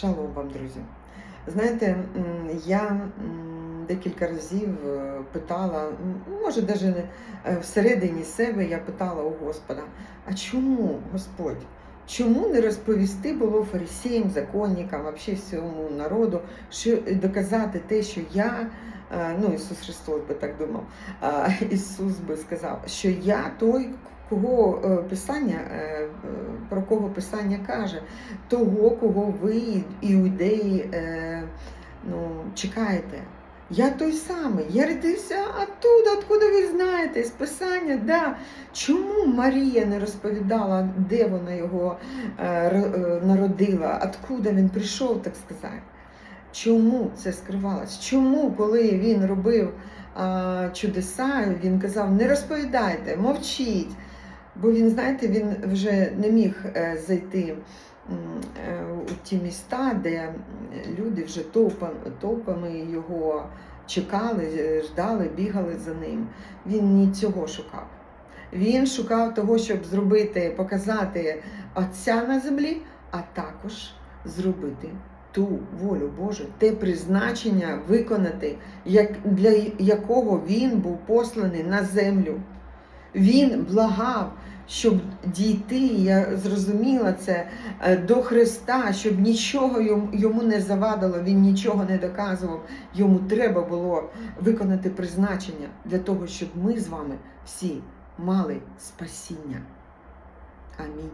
Шалом вам, друзі. Знаєте, я декілька разів е, питала, може, навіть всередині себе я питала у Господа, а чому, Господь? Чому не розповісти було фарисеям, законникам, взагалі всьому народу, що доказати те, що я, е, ну Ісус Христос би так думав, Ісус би сказав, що я той, кого е, Писання, е, е, про кого Писання каже, того, кого ви, іудеї, е, ну, чекаєте. Я той самий, я родився оттуда, откуда ви знаєте, з Писання, да. Чому Марія не розповідала, де вона його е, е, народила, откуда він прийшов, так сказати? Чому це скривалось? Чому, коли він робив а, чудеса, він казав, не розповідайте, мовчіть. Бо він, знаєте, він вже не міг е, зайти е, у ті міста, де люди вже толпами, його чекали, е, ждали, бігали за ним. Він не цього шукав. Він шукав того, щоб зробити, показати Отця на землі, а також зробити ту волю Божу, те призначення виконати, як, для якого він був посланий на землю. Він благав, щоб дійти, я зрозуміла це, е, до Христа, щоб нічого йому- йому не завадило, він нічого не доказував. Йому треба було виконати призначення для того, щоб ми з вами всі мали спасіння. Амінь.